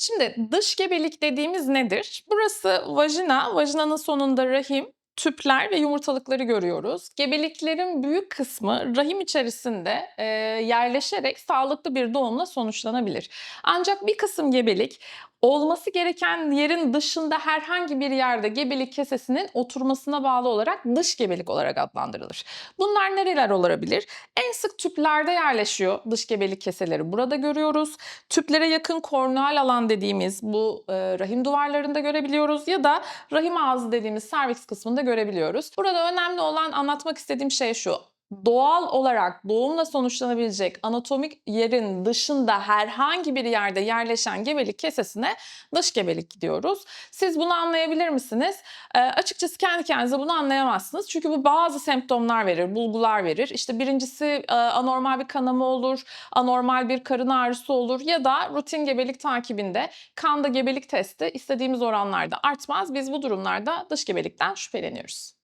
Şimdi dış gebelik dediğimiz nedir? Burası vajina, vajinanın sonunda rahim, tüpler ve yumurtalıkları görüyoruz. Gebeliklerin büyük kısmı rahim içerisinde e, yerleşerek sağlıklı bir doğumla sonuçlanabilir. Ancak bir kısım gebelik olması gereken yerin dışında herhangi bir yerde gebelik kesesinin oturmasına bağlı olarak dış gebelik olarak adlandırılır. Bunlar nereler olabilir? En sık tüplerde yerleşiyor dış gebelik keseleri. Burada görüyoruz. Tüplere yakın korneal alan dediğimiz bu e, rahim duvarlarında görebiliyoruz ya da rahim ağzı dediğimiz serviks kısmında görebiliyoruz. Burada önemli olan anlatmak istediğim şey şu. Doğal olarak doğumla sonuçlanabilecek anatomik yerin dışında herhangi bir yerde yerleşen gebelik kesesine dış gebelik diyoruz. Siz bunu anlayabilir misiniz? E, açıkçası kendi kendinize bunu anlayamazsınız. Çünkü bu bazı semptomlar verir, bulgular verir. İşte birincisi e, anormal bir kanama olur, anormal bir karın ağrısı olur ya da rutin gebelik takibinde kanda gebelik testi istediğimiz oranlarda artmaz. Biz bu durumlarda dış gebelikten şüpheleniyoruz.